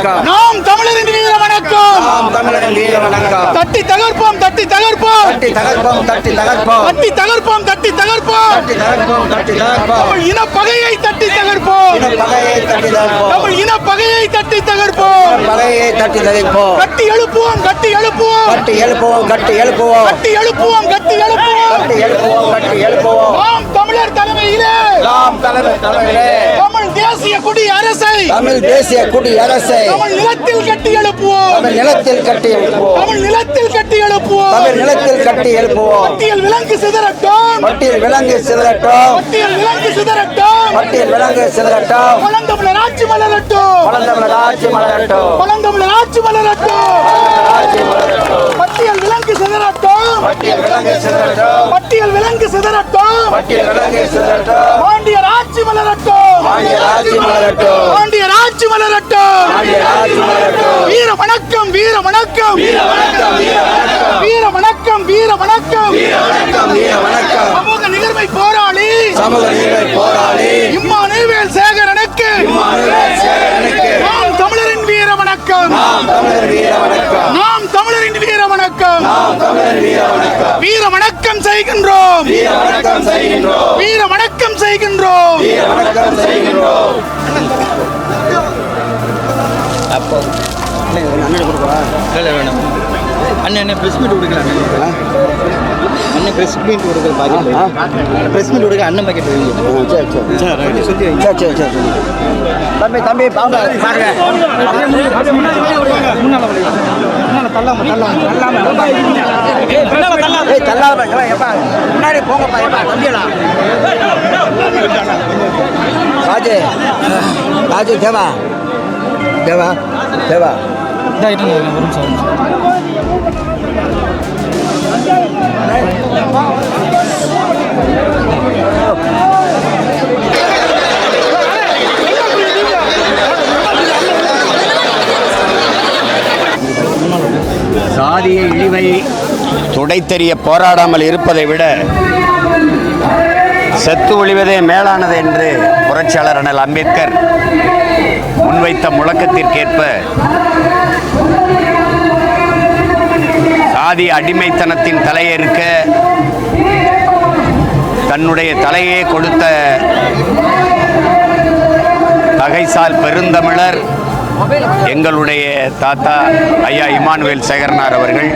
வணக்கம். நாம் தமிழரின் வீர வணக்கம். நாம் தமிழரின் வீர வணக்கம். தட்டி தகர்ப்போம் தட்டி தகர்ப்போம். தட்டி தகர்ப்போம் தட்டி தகர்ப்போம். தட்டி தகர்ப்போம் தட்டி தகர்ப்போம். தட்டி தகர்ப்போம் தட்டி தகர்ப்போம். தமிழ் இன பகையை தட்டி தகர்ப்போம். இன பகையை தட்டி தகர்ப்போம். தமிழ் இன பகையை தட்டி தகர்ப்போம். பகையை தட்டி தகர்ப்போம். கட்டி எழுப்புவோம் கட்டி எழுப்புவோம். கட்டி எழுப்புவோம் கட்டி எழுப்புவோம். கட்டி எழுப்புவோம் கட்டி எழுப்புவோம். கட்டி எழுப்புவோம் கட்டி எழுப்புவோம். நாம் தமிழர் தலைமையிலே நாம் தலைமை தலைமையிலே தமிழ் தேசிய குடி அரசு தமிழ் தேசிய குடி அரசை தமிழ் நிலத்தில் கட்டி எழுப்புவோம். தமிழ் நிலத்தில் கட்டி எழுப்புவோம். தமிழ் நிலத்தில் கட்டி எழுப்புவோம். தமிழ் நிலத்தில் கட்டி எழுப்புவோம். பட்டியல் விலங்கு சிதறட்டும். பட்டியல் விலங்கு சிதறட்டும். பட்டியல் விலங்கு சிதறட்டும். பட்டியல் விலங்கு சிதறட்டும். பழந்தமிழர் ஆட்சி மலரட்டும். பழந்தமிழர் ஆட்சி மலரட்டும். பழந்தமிழர் ஆட்சி மலரட்டும். பட்டியல் விலங்கு பட்டியல் விலங்கு சிதறட்டும். பாண்டியர் ஆட்சி மலரட்டும். பாண்டியர் ஆட்சி மலரட்டும். வீர வணக்கம் வீர வணக்கம். வீர வணக்கம் வீர வணக்கம். சமூக நிகழ்வை போராளி. சமூக நிகழ்வை செய்கின்றோம். வீர வணக்கம் செய்கின்றோம். வீர வணக்கம் செய்கின்றோம் வீர வணக்கம் செய்கின்றோம் இல்லை வேணும். அண்ணன் அண்ணன் ப்ரெஸ் மீட் கொடுக்கலாம் அண்ணன் ப்ரெஸ் மீட் கொடுக்குற பாக்கெட் ப்ரெஸ் மீட் கொடுக்க அண்ணன் பாக்கெட் வைங்க சரி சரி. சொல்லி வைங்க சரி. சரி சரி தம்பி தம்பி பாருங்க. தள்ளாம தள்ளாம தள்ளாம. ஏய் தள்ளாம எப்பா முன்னாடி போங்கப்பா எப்பா தம்பியலா ராஜே ராஜே தேவா. தேவா தேவா. இதாகிட்டு ஒரு சாதிய இழிவை துடைத்தெறிய போராடாமல் இருப்பதை விட செத்து ஒழிவதே மேலானது என்று புரட்சியாளர் அண்ணல் அம்பேத்கர் முன்வைத்த முழக்கத்திற்கேற்ப சாதி அடிமைத்தனத்தின் தலையேற்க தன்னுடைய தலையே கொடுத்த தகைசால் பெருந்தமிழர் எங்களுடைய தாத்தா ஐயா இமானுவேல் சேகரனார் அவர்கள்.